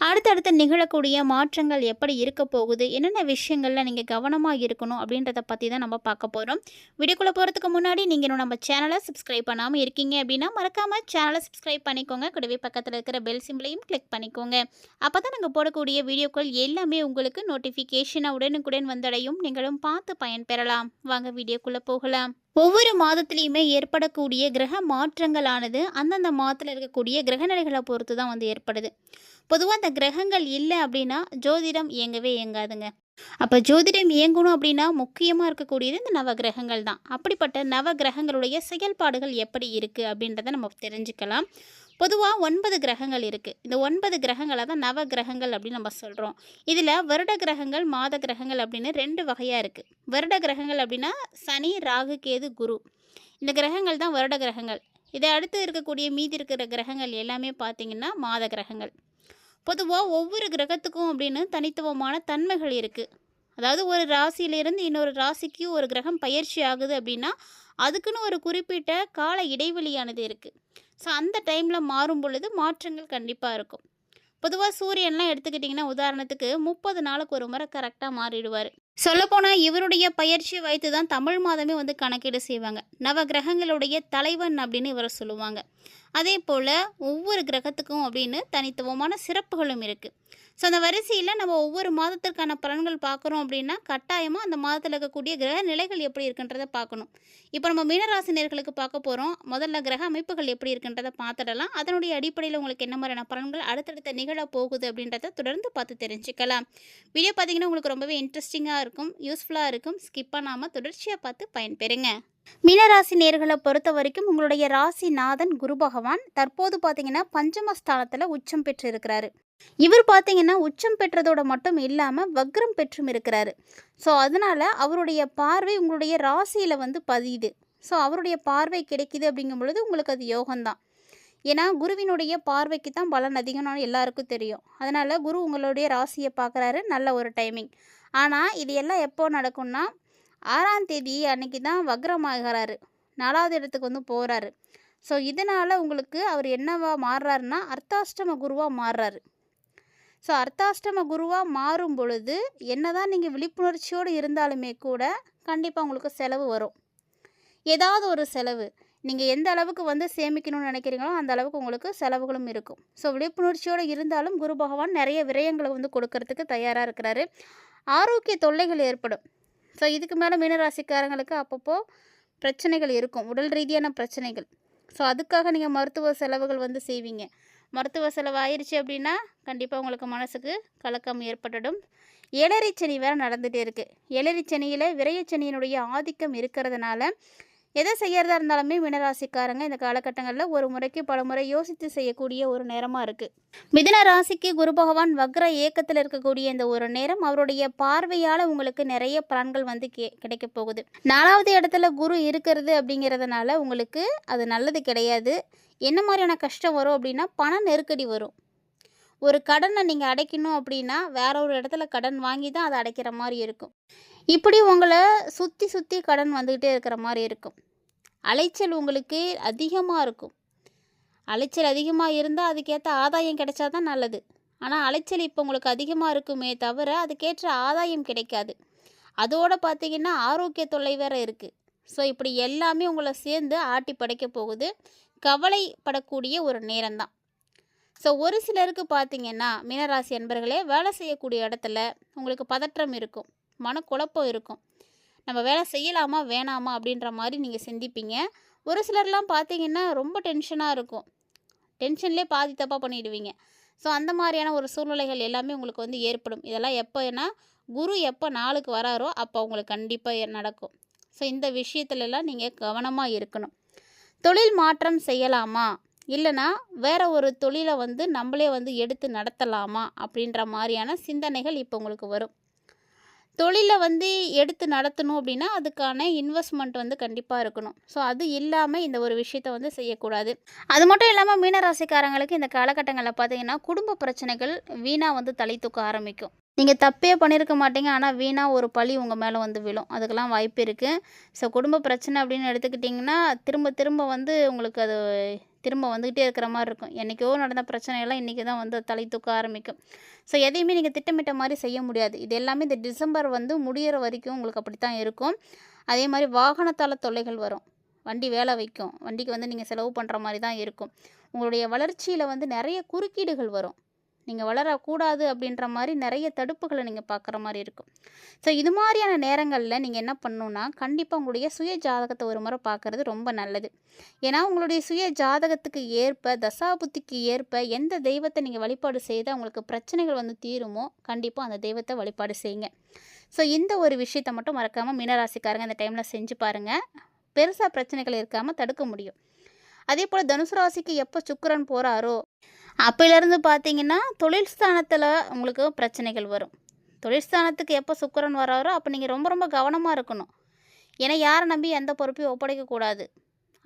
அடுத்தடுத்து நிகழக்கூடிய மாற்றங்கள் எப்படி இருக்க போகுது? என்னென்ன விஷயங்களில் நீங்கள் கவனமாக இருக்கணும்? அப்படின்றத பற்றி தான் நம்ம பார்க்க போகிறோம் வீடியோக்குள்ளே போகிறதுக்கு முன்னாடி நீங்கள் இன்னும் நம்ம சேனலை சப்ஸ்கிரைப் பண்ணாமல் இருக்கீங்க அப்படின்னா மறக்காமல் சேனலை சப்ஸ்கிரைப் பண்ணிக்கோங்க. கூடவே பக்கத்தில் இருக்கிற பெல் சிம்பிளையும் கிளிக் பண்ணிக்கோங்க. அப்போ தான் நாங்கள் போடக்கூடிய வீடியோக்கள் எல்லாமே உங்களுக்கு நோட்டிஃபிகேஷனாக உடனுக்குடன் வந்தடையும். நீங்களும் பார்த்து பயன்பெறலாம். வாங்க வீடியோக்குள்ளே போகலாம். ஒவ்வொரு மாதத்துலேயுமே ஏற்படக்கூடிய கிரக மாற்றங்களானது அந்தந்த மாதத்தில் இருக்கக்கூடிய கிரகநிலைகளை பொறுத்து தான் வந்து ஏற்படுது. பொதுவாக அந்த கிரகங்கள் இல்லை அப்படின்னா ஜோதிடம் இயங்கவே இயங்காதுங்க. அப்போ ஜோதிடம் இயங்கணும் அப்படின்னா முக்கியமாக இருக்கக்கூடியது இந்த நவ கிரகங்கள் தான் அப்படிப்பட்ட நவ கிரகங்களுடைய செயல்பாடுகள் எப்படி இருக்குது அப்படின்றத நம்ம தெரிஞ்சுக்கலாம். பொதுவாக ஒன்பது கிரகங்கள் இருக்குது இந்த ஒன்பது கிரகங்களை தான் நவ கிரகங்கள் அப்படின்னு நம்ம சொல்கிறோம் இதில் வருட கிரகங்கள் மாத கிரகங்கள் அப்படின்னு ரெண்டு வகையாக இருக்குது வருட கிரகங்கள் அப்படின்னா சனி ராகு கேது குரு. இந்த கிரகங்கள் தான் வருட கிரகங்கள். இதை அடுத்து இருக்கக்கூடிய மீதி இருக்கிற கிரகங்கள் எல்லாமே பார்த்திங்கன்னா மாத கிரகங்கள். பொதுவாக ஒவ்வொரு கிரகத்துக்கும் அப்படின்னு தனித்துவமான தன்மைகள் இருக்குது அதாவது ஒரு ராசியிலிருந்து இன்னொரு ராசிக்கு ஒரு கிரகம் பயிற்சி ஆகுது அப்படின்னா அதுக்குன்னு ஒரு குறிப்பிட்ட கால இடைவெளியானது இருக்குது ஸோ அந்த டைமில் மாறும் பொழுது மாற்றங்கள் கண்டிப்பாக இருக்கும். பொதுவாக சூரியன்லாம் எடுத்துக்கிட்டிங்கன்னா உதாரணத்துக்கு முப்பது நாளுக்கு ஒரு முறை கரெக்டாக மாறிடுவார். சொல்லப்போனால் இவருடைய பயிற்சி வைத்து தான் தமிழ் மாதமே வந்து கணக்கீடு செய்வாங்க. நவ கிரகங்களுடைய தலைவன் அப்படின்னு இவரை சொல்லுவாங்க. அதே போல் ஒவ்வொரு கிரகத்துக்கும் அப்படின்னு தனித்துவமான சிறப்புகளும் இருக்குது ஸோ அந்த வரிசையில் நம்ம ஒவ்வொரு மாதத்திற்கான பலன்கள் பார்க்குறோம் அப்படின்னா கட்டாயமாக அந்த மாதத்தில் இருக்கக்கூடிய கிரக நிலைகள் எப்படி இருக்குன்றதை பார்க்கணும். இப்போ நம்ம மீனராசினியர்களுக்கு பார்க்க போகிறோம் முதல்ல கிரக அமைப்புகள் எப்படி இருக்குன்றதை பார்த்துடலாம். அதனுடைய அடிப்படையில் உங்களுக்கு என்ன மாதிரியான பலன்கள் அடுத்தடுத்த நிகழ போகுது அப்படின்றத தொடர்ந்து பார்த்து தெரிஞ்சுக்கலாம். வீடியோ பார்த்தீங்கன்னா உங்களுக்கு ரொம்பவே இன்ட்ரெஸ்டிங்காக இருக்கும் யூஸ்ஃபுல்லாக இருக்கும். ஸ்கிப் பண்ணாமல் தொடர்ச்சியாக பார்த்து பயன்பெறுங்க. மீனராசி நேர்களை பொறுத்த வரைக்கும் உங்களுடைய ராசிநாதன் குரு பகவான் தற்போது பார்த்தீங்கன்னா பஞ்சமஸ்தானத்தில் உச்சம் பெற்று இருக்கிறாரு இவர் பார்த்தீங்கன்னா உச்சம் பெற்றதோட மட்டும் இல்லாமல் வக்ரம் பெற்றும் இருக்கிறாரு. ஸோ அதனால் அவருடைய பார்வை உங்களுடைய ராசியில் வந்து பதியுது. ஸோ அவருடைய பார்வை கிடைக்குது அப்படிங்கும் பொழுது உங்களுக்கு அது யோகம்தான். ஏன்னா குருவினுடைய பார்வைக்கு தான் பலன் அதிகம்னு எல்லாருக்கும் தெரியும். அதனால் குரு உங்களுடைய ராசியை பார்க்குறாரு. நல்ல ஒரு டைமிங் ஆனால் இது எல்லாம் எப்போ நடக்கும்னா ஆறாம் தேதி அன்னைக்கு தான் வக்ரமாகிறாரு. நாலாவது இடத்துக்கு வந்து போகிறாரு ஸோ இதனால் உங்களுக்கு அவர் என்னவா மாறுறாருன்னா அர்த்தாஷ்டம குருவாக மாறுறாரு. ஸோ அர்த்தாஷ்டம குருவாக மாறும் பொழுது என்ன தான் நீங்கள் விழிப்புணர்ச்சியோடு இருந்தாலுமே கூட கண்டிப்பாக உங்களுக்கு செலவு வரும். ஏதாவது ஒரு செலவு. நீங்கள் எந்த அளவுக்கு வந்து சேமிக்கணும்னு நினைக்கிறீங்களோ அந்த அளவுக்கு உங்களுக்கு செலவுகளும் இருக்கும். ஸோ விழிப்புணர்ச்சியோடு இருந்தாலும் குரு பகவான் நிறைய விரயங்களை வந்து கொடுக்கறதுக்கு தயாராக இருக்கிறாரு. ஆரோக்கிய தொல்லைகள் ஏற்படும். ஸோ இதுக்கு மேலே மீனராசிக்காரங்களுக்கு அப்பப்போ பிரச்சனைகள் இருக்கும். உடல் ரீதியான பிரச்சனைகள். ஸோ அதுக்காக நீங்கள் மருத்துவ செலவுகள் வந்து செய்வீங்க. மருத்துவ செலவு ஆயிடுச்சு அப்படின்னா கண்டிப்பாக உங்களுக்கு மனசுக்கு கலக்கம் ஏற்பட்டுடும். ஏழரை வேறு நடந்துகிட்டே இருக்குது ஏழரை விரையச்சனியினுடைய ஆதிக்கம் இருக்கிறதுனால எதை செய்கிறதா இருந்தாலுமே மீனராசிக்காரங்க இந்த காலகட்டங்களில் ஒரு முறைக்கு பல முறை யோசித்து செய்யக்கூடிய ஒரு நேரமாக இருக்குது மிதன ராசிக்கு குரு பகவான் வக்ர ஏக்கத்தில் இருக்கக்கூடிய இந்த ஒரு நேரம் அவருடைய பார்வையால் உங்களுக்கு நிறைய பலன்கள் வந்து கே கிடைக்க போகுது. நாலாவது இடத்துல குரு இருக்கிறது அப்படிங்கிறதுனால உங்களுக்கு அது நல்லது கிடையாது. என்ன மாதிரியான கஷ்டம் வரும் அப்படின்னா பண நெருக்கடி வரும். ஒரு கடனை நீங்கள் அடைக்கணும் அப்படின்னா வேற ஒரு இடத்துல கடன் வாங்கி தான் அதை அடைக்கிற மாதிரி இருக்கும். இப்படி உங்களை சுற்றி சுற்றி கடன் வந்துக்கிட்டே இருக்கிற மாதிரி இருக்கும். அலைச்சல் உங்களுக்கு அதிகமாக இருக்கும். அலைச்சல் அதிகமாக இருந்தால் அதுக்கேற்ற ஆதாயம் கிடைச்சா தான் நல்லது. ஆனால் அலைச்சல் இப்போ உங்களுக்கு அதிகமாக இருக்குமே தவிர அதுக்கேற்ற ஆதாயம் கிடைக்காது. அதோடு பார்த்தீங்கன்னா ஆரோக்கிய தொல்லை வேறு இருக்குது ஸோ இப்படி எல்லாமே உங்களை சேர்ந்து ஆட்டி படைக்க போகுது. கவலைப்படக்கூடிய ஒரு நேரம்தான் ஸோ ஒரு சிலருக்கு பார்த்தீங்கன்னா மீனராசி அன்பர்களே வேலை செய்யக்கூடிய இடத்துல உங்களுக்கு பதற்றம் இருக்கும் மனக்குழப்பம் இருக்கும். நம்ம வேலை செய்யலாமா வேணாமா அப்படின்ற மாதிரி நீங்கள் சிந்திப்பீங்க. ஒரு சிலர்லாம் பார்த்தீங்கன்னா ரொம்ப டென்ஷனாக இருக்கும். டென்ஷன்லேயே பாதி தப்பாக பண்ணிடுவீங்க. ஸோ அந்த மாதிரியான ஒரு சூழ்நிலைகள் எல்லாமே உங்களுக்கு வந்து ஏற்படும். இதெல்லாம் எப்போனா குரு எப்போ நாளுக்கு வராரோ அப்போ உங்களுக்கு கண்டிப்பாக நடக்கும். ஸோ இந்த விஷயத்துலலாம் நீங்கள் கவனமாக இருக்கணும். தொழில் மாற்றம் செய்யலாமா? இல்லைனா வேற ஒரு தொழிலை வந்து நம்மளே வந்து எடுத்து நடத்தலாமா அப்படின்ற மாதிரியான சிந்தனைகள் இப்போ உங்களுக்கு வரும். தொழிலை வந்து எடுத்து நடத்தணும் அப்படின்னா அதுக்கான இன்வெஸ்ட்மெண்ட் வந்து கண்டிப்பாக இருக்கணும். ஸோ அது இல்லாமல் இந்த ஒரு விஷயத்த வந்து செய்யக்கூடாது. அது மட்டும் இல்லாமல் மீனராசிக்காரங்களுக்கு இந்த காலகட்டங்களில் பார்த்தீங்கன்னா குடும்ப பிரச்சனைகள் வீணாக வந்து தலை தூக்க ஆரம்பிக்கும். நீங்கள் தப்பே பண்ணியிருக்க மாட்டீங்க. ஆனால் வீணாக ஒரு பழி உங்கள் மேலே வந்து விழும். அதுக்கெல்லாம் வாய்ப்பு இருக்குது ஸோ குடும்ப பிரச்சனை அப்படின்னு எடுத்துக்கிட்டிங்கன்னா திரும்ப திரும்ப வந்து உங்களுக்கு அது திரும்ப வந்துக்கிட்டே இருக்கிற மாதிரி இருக்கும். என்றைக்கோ நடந்த பிரச்சனையெல்லாம் இன்றைக்கி தான் வந்து தலை தூக்க ஆரம்பிக்கும். ஸோ எதையுமே நீங்கள் திட்டமிட்ட மாதிரி செய்ய முடியாது. இது எல்லாமே இந்த டிசம்பர் வந்து முடியிற வரைக்கும் உங்களுக்கு அப்படி தான் இருக்கும். அதே மாதிரி வாகனத்தால் தொல்லைகள் வரும். வண்டி வேலை வைக்கும். வண்டிக்கு வந்து நீங்கள் செலவு பண்ணுற மாதிரி தான் இருக்கும். உங்களுடைய வளர்ச்சியில் வந்து நிறைய குறுக்கீடுகள் வரும். நீங்கள் வளரக்கூடாது அப்படின்ற மாதிரி நிறைய தடுப்புகளை நீங்கள் பார்க்குற மாதிரி இருக்கும். ஸோ இது மாதிரியான நேரங்களில் நீங்கள் என்ன பண்ணணுன்னா கண்டிப்பாக உங்களுடைய சுய ஜாதகத்தை ஒரு முறை பார்க்குறது ரொம்ப நல்லது. ஏன்னா உங்களுடைய சுய ஜாதகத்துக்கு ஏற்ப தசாபுத்திக்கு ஏற்ப எந்த தெய்வத்தை நீங்கள் வழிபாடு செய்தால் உங்களுக்கு பிரச்சனைகள் வந்து தீருமோ கண்டிப்பாக அந்த தெய்வத்தை வழிபாடு செய்யுங்க. ஸோ இந்த ஒரு விஷயத்தை மட்டும் மறக்காமல் மீனராசிக்காரங்க இந்த டைமில் செஞ்சு பாருங்கள் பெருசாக பிரச்சனைகள் இருக்காமல் தடுக்க முடியும். அதே போல் தனுசு ராசிக்கு எப்போ சுக்கரன் போகிறாரோ அப்போலேருந்து பார்த்தீங்கன்னா தொழில் ஸ்தானத்தில் உங்களுக்கு பிரச்சனைகள் வரும். தொழில் ஸ்தானத்துக்கு எப்போ சுக்கரன் வராரோ அப்போ நீங்கள் ரொம்ப ரொம்ப கவனமாக இருக்கணும். ஏன்னா யாரை நம்பி எந்த பொறுப்பையும் ஒப்படைக்கக்கூடாது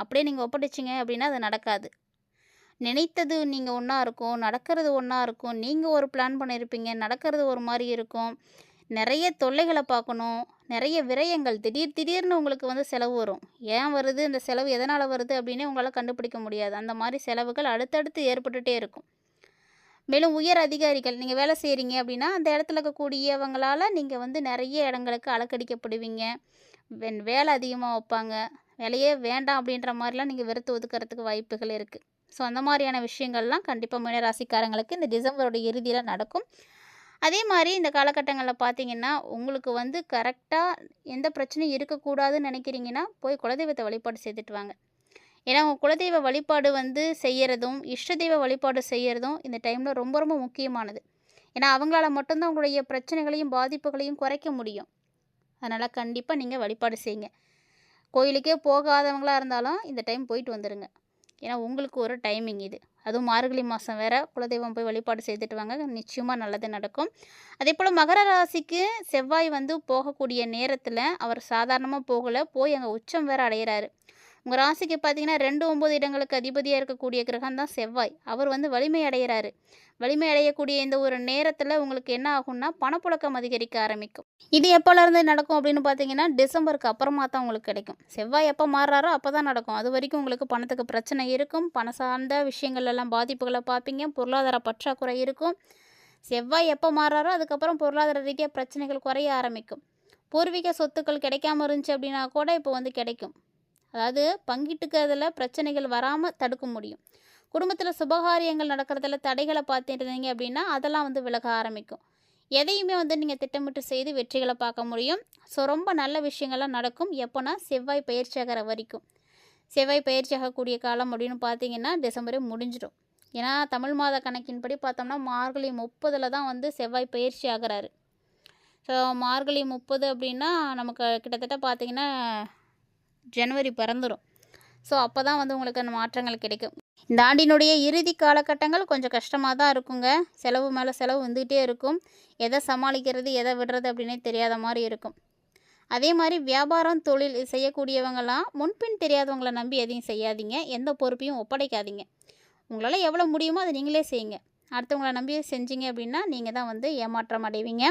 அப்படியே நீங்கள் ஒப்படைச்சிங்க அப்படின்னா அது நடக்காது. நினைத்தது நீங்கள் ஒன்றா இருக்கும் நடக்கிறது ஒன்றா இருக்கும். நீங்கள் ஒரு பிளான் பண்ணியிருப்பீங்க நடக்கிறது ஒரு மாதிரி இருக்கும். நிறைய தொல்லைகளை பார்க்கணும். நிறைய விரயங்கள். திடீர் திடீர்னு உங்களுக்கு வந்து செலவு வரும். ஏன் வருது? இந்த செலவு எதனால் வருது அப்படின்னு உங்களால் கண்டுபிடிக்க முடியாது. அந்த மாதிரி செலவுகள் அடுத்தடுத்து ஏற்பட்டுகிட்டே இருக்கும். மேலும் உயர் அதிகாரிகள் நீங்கள் வேலை செய்கிறீங்க அப்படின்னா அந்த இடத்துல இருக்கக்கூடியவங்களால் நீங்கள் வந்து நிறைய இடங்களுக்கு அலக்கடிக்கப்படுவீங்க. வென் வேலை அதிகமாக வைப்பாங்க. வேலையே வேண்டாம் அப்படின்ற மாதிரிலாம் நீங்கள் வெறுத்து ஒதுக்கிறதுக்கு வாய்ப்புகள் இருக்குது ஸோ அந்த மாதிரியான விஷயங்கள்லாம் கண்டிப்பாக மீனராசிக்காரங்களுக்கு இந்த டிசம்பரோட இறுதியில் நடக்கும். அதே மாதிரி இந்த காலகட்டங்களில் பார்த்தீங்கன்னா உங்களுக்கு வந்து கரெக்டாக எந்த பிரச்சனையும் இருக்கக்கூடாதுன்னு நினைக்கிறீங்கன்னா போய் குலதெய்வத்தை வழிபாடு செய்துட்டு வாங்க. ஏன்னா உங்கள் குலதெய்வ வழிபாடு வந்து செய்கிறதும் இஷ்ட தெய்வ வழிபாடு செய்கிறதும் இந்த டைமில் ரொம்ப ரொம்ப முக்கியமானது. ஏன்னா அவங்களால மட்டும்தான் உங்களுடைய பிரச்சனைகளையும் பாதிப்புகளையும் குறைக்க முடியும். அதனால் கண்டிப்பாக நீங்கள் வழிபாடு செய்யுங்க. கோயிலுக்கே போகாதவங்களாக இருந்தாலும் இந்த டைம் போயிட்டு வந்துடுங்க ஏன்னா உங்களுக்கு ஒரு டைமிங் இது. அதுவும் மார்கழி மாதம் வேறு. குலதெய்வம் போய் வழிபாடு செய்துட்டு வாங்க. நிச்சயமாக நல்லது நடக்கும். அதே போல் மகர ராசிக்கு செவ்வாய் வந்து போகக்கூடிய நேரத்தில் அவர் சாதாரணமாக போகலை. போய் அங்கே உச்சம் வேறு அடையிறாரு. உங்கள் ராசிக்கு பார்த்தீங்கன்னா ரெண்டு ஒம்பது இடங்களுக்கு அதிபதியாக இருக்கக்கூடிய கிரகம் தான் செவ்வாய். அவர் வந்து வலிமை அடைகிறாரு வலிமை அடையக்கூடிய இந்த ஒரு நேரத்தில் உங்களுக்கு என்ன ஆகும்னா பணப்புழக்கம் அதிகரிக்க ஆரம்பிக்கும். இது எப்போலேருந்து நடக்கும் அப்படின்னு பார்த்தீங்கன்னா டிசம்பருக்கு அப்புறமா தான் உங்களுக்கு கிடைக்கும். செவ்வாய் எப்போ மாறுறாரோ அப்போ தான் நடக்கும். அது வரைக்கும் உங்களுக்கு பணத்துக்கு பிரச்சனை இருக்கும். பணம் சார்ந்த விஷயங்கள் எல்லாம் பாதிப்புகளை பார்ப்பீங்க. பொருளாதார பற்றாக்குறை இருக்கும். செவ்வாய் எப்போ மாறுறாரோ அதுக்கப்புறம் பொருளாதார ரீதியாக பிரச்சனைகள் குறைய ஆரம்பிக்கும். பூர்வீக சொத்துக்கள் கிடைக்காம இருந்துச்சு அப்படின்னா கூட இப்போ வந்து கிடைக்கும். அதாவது பங்கிட்டுக்கிறதுல பிரச்சனைகள் வராமல் தடுக்க முடியும். குடும்பத்தில் சுபகாரியங்கள் நடக்கிறதுல தடைகளை பார்த்துட்டு இருந்தீங்க அப்படின்னா அதெல்லாம் வந்து விலக ஆரம்பிக்கும். எதையுமே வந்து நீங்கள் திட்டமிட்டு செய்து வெற்றிகளை பார்க்க முடியும். ஸோ ரொம்ப நல்ல விஷயங்கள்லாம் நடக்கும். எப்போனா செவ்வாய் பயிற்சி ஆகிற வரைக்கும். செவ்வாய் பயிற்சி ஆகக்கூடிய காலம் அப்படின்னு பார்த்தீங்கன்னா டிசம்பரே முடிஞ்சிடும். ஏன்னா தமிழ் மாத கணக்கின்படி பார்த்தோம்னா மார்கழி முப்பதில் தான் வந்து செவ்வாய் பயிற்சி ஆகிறாரு. ஸோ மார்கழி முப்பது அப்படின்னா நமக்கு கிட்டத்தட்ட பார்த்தீங்கன்னா ஜனவரி பிறந்துடும் ஸோ அப்போ தான் வந்து உங்களுக்கு அந்த மாற்றங்கள் கிடைக்கும். இந்த ஆண்டினுடைய இறுதி காலகட்டங்கள் கொஞ்சம் கஷ்டமாக தான் இருக்குங்க. செலவு மேலே செலவு வந்துக்கிட்டே இருக்கும். எதை சமாளிக்கிறது எதை விடுறது அப்படின்னே தெரியாத மாதிரி இருக்கும். அதே மாதிரி வியாபாரம் தொழில் செய்யக்கூடியவங்களாம் முன்பின் தெரியாதவங்களை நம்பி எதையும் செய்யாதீங்க. எந்த பொறுப்பையும் ஒப்படைக்காதீங்க. உங்களால் எவ்வளோ முடியுமோ அதை நீங்களே செய்யுங்க. அடுத்தவங்கள நம்பி செஞ்சீங்க அப்படின்னா நீங்கள் தான் வந்து ஏமாற்றம் அடைவீங்க.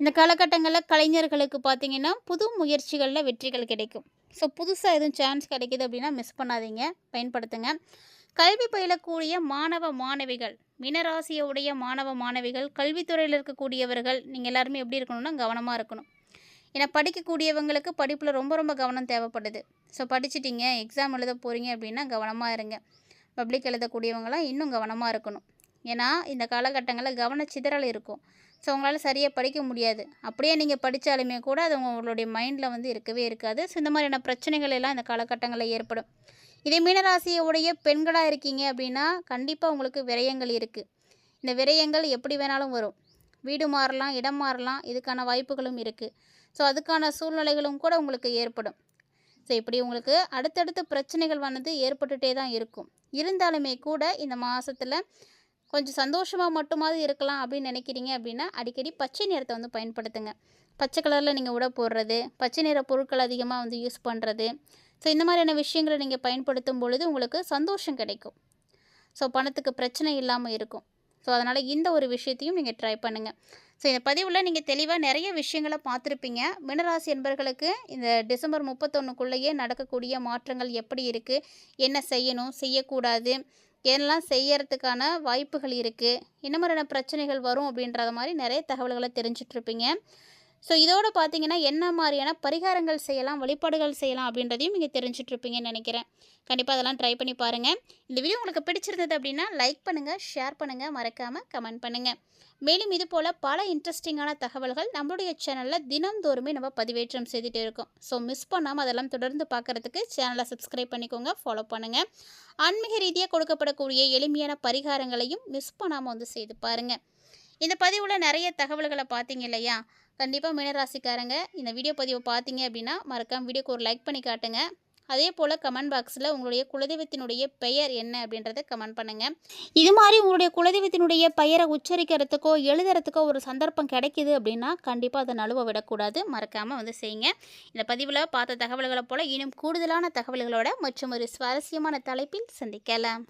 இந்த காலகட்டங்களில் கலைஞர்களுக்கு பார்த்தீங்கன்னா புது முயற்சிகளில் வெற்றிகள் கிடைக்கும். ஸோ புதுசாக எதுவும் சான்ஸ் கிடைக்கிது அப்படின்னா மிஸ் பண்ணாதீங்க. பயன்படுத்துங்க. கல்வி பயிலக்கூடிய மாணவ மாணவிகள் மினராசியுடைய மாணவ மாணவிகள் கல்வித்துறையில் இருக்கக்கூடியவர்கள் நீங்கள் எல்லாருமே எப்படி இருக்கணும்னா கவனமாக இருக்கணும். ஏன்னா படிக்கக்கூடியவங்களுக்கு படிப்பில் ரொம்ப ரொம்ப கவனம் தேவைப்படுது. ஸோ படிச்சிட்டிங்க எக்ஸாம் எழுத போகிறீங்க அப்படின்னா கவனமாக இருங்க. பப்ளிக் எழுதக்கூடியவங்களாம் இன்னும் கவனமாக இருக்கணும். ஏன்னா இந்த காலகட்டங்களில் கவனச்சிதறல் இருக்கும். ஸோ உங்களால் சரியாக படிக்க முடியாது. அப்படியே நீங்கள் படித்தாலுமே கூட அது உங்களுடைய மைண்டில் வந்து இருக்கவே இருக்காது. ஸோ இந்த மாதிரியான பிரச்சனைகள் எல்லாம் இந்த காலகட்டங்களில் ஏற்படும். இதே மீனராசியுடைய பெண்களாக இருக்கீங்க அப்படின்னா கண்டிப்பாக உங்களுக்கு விரயங்கள் இருக்குது இந்த விரயங்கள் எப்படி வேணாலும் வரும். வீடு மாறலாம் இடம் மாறலாம் இதுக்கான வாய்ப்புகளும் இருக்குது ஸோ அதுக்கான சூழ்நிலைகளும் கூட உங்களுக்கு ஏற்படும். ஸோ இப்படி உங்களுக்கு அடுத்தடுத்த பிரச்சனைகள் வந்து ஏற்பட்டுகிட்டே தான் இருக்கும். இருந்தாலுமே கூட இந்த மாதத்தில் கொஞ்சம் சந்தோஷமாக மட்டுமாவது இருக்கலாம் அப்படின்னு நினைக்கிறீங்க அப்படின்னா அடிக்கடி பச்சை நிறத்தை வந்து பயன்படுத்துங்க. பச்சை கலரில் நீங்கள் உடை போடுறது பச்சை நிற பொருட்கள் அதிகமாக வந்து யூஸ் பண்ணுறது ஸோ இந்த மாதிரியான விஷயங்களை நீங்கள் பயன்படுத்தும் பொழுது உங்களுக்கு சந்தோஷம் கிடைக்கும். ஸோ பணத்துக்கு பிரச்சனை இல்லாமல் இருக்கும். ஸோ அதனால் இந்த ஒரு விஷயத்தையும் நீங்கள் ட்ரை பண்ணுங்கள் ஸோ இந்த பதிவில் நீங்கள் தெளிவாக நிறைய விஷயங்களை பார்த்துருப்பீங்க. மினராசி என்பர்களுக்கு இந்த டிசம்பர் முப்பத்தொன்னுக்குள்ளேயே நடக்கக்கூடிய மாற்றங்கள் எப்படி இருக்குது என்ன செய்யணும்? செய்யக்கூடாது. என்னெல்லாம் செய்யறதுக்கான வாய்ப்புகள் இருக்குது என்ன மாதிரியான பிரச்சனைகள் வரும் அப்படின்றத மாதிரி நிறைய தகவல்களை தெரிஞ்சிட்ருப்பீங்க ஸோ இதோடு பார்த்தீங்கன்னா என்ன மாதிரியான பரிகாரங்கள் செய்யலாம் வழிபாடுகள் செய்யலாம் அப்படின்றதையும் நீங்கள் தெரிஞ்சிட்ருப்பீங்கன்னு நினைக்கிறேன். கண்டிப்பாக அதெல்லாம் ட்ரை பண்ணி பாருங்கள் இந்த வீடியோ உங்களுக்கு பிடிச்சிருந்தது அப்படின்னா லைக் பண்ணுங்கள் ஷேர் பண்ணுங்கள் மறக்காமல் கமெண்ட் பண்ணுங்கள் மேலும் இது போல் பல இன்ட்ரெஸ்டிங்கான தகவல்கள் நம்மளுடைய சேனலில் தினந்தோறுமே நம்ம பதிவேற்றம் செய்துட்டு இருக்கோம். ஸோ மிஸ் பண்ணாமல் அதெல்லாம் தொடர்ந்து பார்க்குறதுக்கு சேனலை சப்ஸ்கிரைப் பண்ணிக்கோங்க ஃபாலோ பண்ணுங்கள் ஆன்மீக ரீதியாக கொடுக்கப்படக்கூடிய எளிமையான பரிகாரங்களையும் மிஸ் பண்ணாமல் வந்து செய்து பாருங்கள் இந்த பதிவில் நிறைய தகவல்களை பார்த்தீங்க இல்லையா? கண்டிப்பாக மீனராசிக்காரங்க இந்த வீடியோ பதிவை பார்த்தீங்க அப்படின்னா மறக்காமல் வீடியோக்கு ஒரு லைக் பண்ணி காட்டுங்க. அதே போல் கமெண்ட் பாக்ஸில் உங்களுடைய குலதெய்வத்தினுடைய பெயர் என்ன அப்படின்றத கமெண்ட் பண்ணுங்கள் இது மாதிரி உங்களுடைய குலதெய்வத்தினுடைய பெயரை உச்சரிக்கிறதுக்கோ எழுதுறதுக்கோ ஒரு சந்தர்ப்பம் கிடைக்கிது அப்படின்னா கண்டிப்பாக அதை நழுவ விடக்கூடாது. மறக்காமல் வந்து செய்யுங்க. இந்த பதிவில் பார்த்த தகவல்களை போல் இன்னும் கூடுதலான தகவல்களோட மற்றும் ஒரு சுவாரஸ்யமான தலைப்பில் சந்திக்கலாம்.